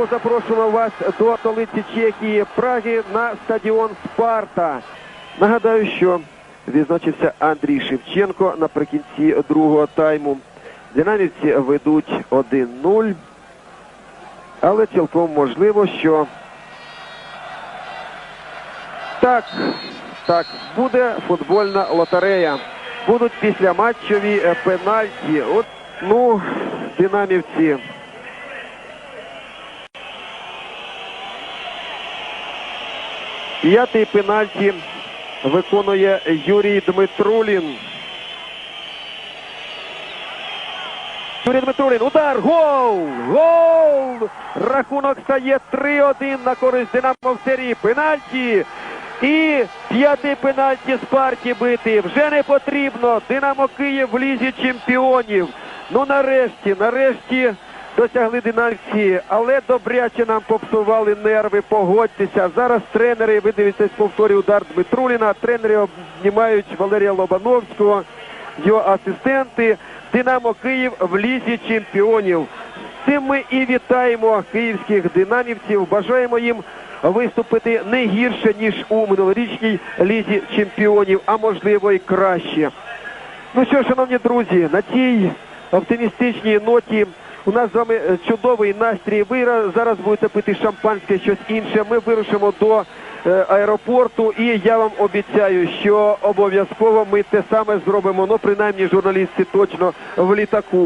Тому запрошуємо вас до столиці Чехії Праги на стадіон Спарта. Нагадаю, що відзначився Андрій Шевченко наприкінці другого тайму. Динамівці ведуть 1-0. Але цілком можливо, що так, так, буде футбольна лотерея. Будуть післяматчеві е, пенальті. От, ну, динамівці. П'ятий пенальті виконує Юрій Дмитрулін. Юрій Дмитрулін. Удар. Гол! Гол! Рахунок стає 3-1 на користь Динамо в серії пенальті. І п'ятий пенальті Спарті бити. Вже не потрібно. Динамо Київ в лізі чемпіонів. Ну нарешті, нарешті досягли динамівці, але добряче нам попсували нерви. Погодьтеся. Зараз тренери, ви дивитесь повторі удар Дмитруліна. Тренери обнімають Валерія Лобановського, його асистенти. Динамо Київ в лізі чемпіонів. З Цим ми і вітаємо київських динамівців. Бажаємо їм виступити не гірше ніж у минулорічній лізі чемпіонів, а можливо і краще. Ну що, шановні друзі, на цій оптимістичній ноті у нас з вами е, чудовий настрій. Ви зараз будете пити шампанське, щось інше. Ми вирушимо до е, аеропорту, і я вам обіцяю, що обов'язково ми те саме зробимо. Ну, принаймні, журналісти точно в літаку.